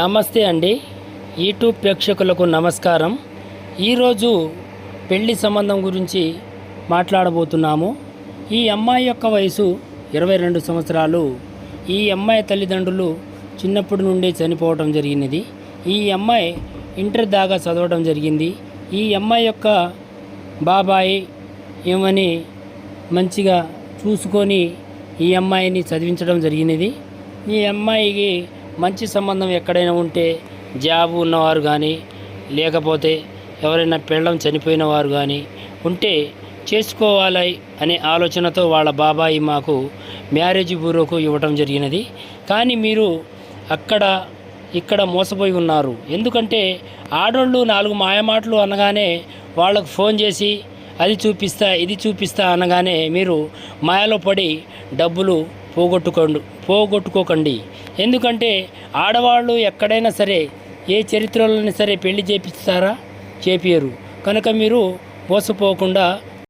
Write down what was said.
నమస్తే అండి. యూట్యూబ్ ప్రేక్షకులకు నమస్కారం. ఈరోజు పెళ్ళి సంబంధం గురించి మాట్లాడబోతున్నాము. ఈ అమ్మాయి యొక్క వయసు ఇరవై రెండు సంవత్సరాలు. ఈ అమ్మాయి తల్లిదండ్రులు చిన్నప్పటి నుండి చనిపోవడం జరిగినది. ఈ అమ్మాయి ఇంటర్ దాకా చదవడం జరిగింది. ఈ అమ్మాయి యొక్క బాబాయి ఏమని మంచిగా చూసుకొని ఈ అమ్మాయిని చదివించడం జరిగినది. ఈ అమ్మాయికి మంచి సంబంధం ఎక్కడైనా ఉంటే జాబ్ ఉన్నవారు కానీ లేకపోతే ఎవరైనా పెళ్ళం చనిపోయిన వారు కానీ ఉంటే చేసుకోవాలి అనే ఆలోచనతో వాళ్ళ బాబాయి మాకు మ్యారేజ్ బ్యూరోకు ఇవ్వటం జరిగినది. కానీ మీరు అక్కడ ఇక్కడ మోసపోయి ఉన్నారు. ఎందుకంటే ఆడోళ్ళు నాలుగు మాయమాటలు అనగానే వాళ్ళకు ఫోన్ చేసి అది చూపిస్తా ఇది చూపిస్తా అనగానే మీరు మాయలో పడి డబ్బులు పోగొట్టుకోండు పోగొట్టుకోకండి. ఎందుకంటే ఆడవాళ్ళు ఎక్కడైనా సరే ఏ చరిత్రలోనే సరే పెళ్ళి చేపిస్తారా? చేపియరు కనుక మీరు మోసపోకుండా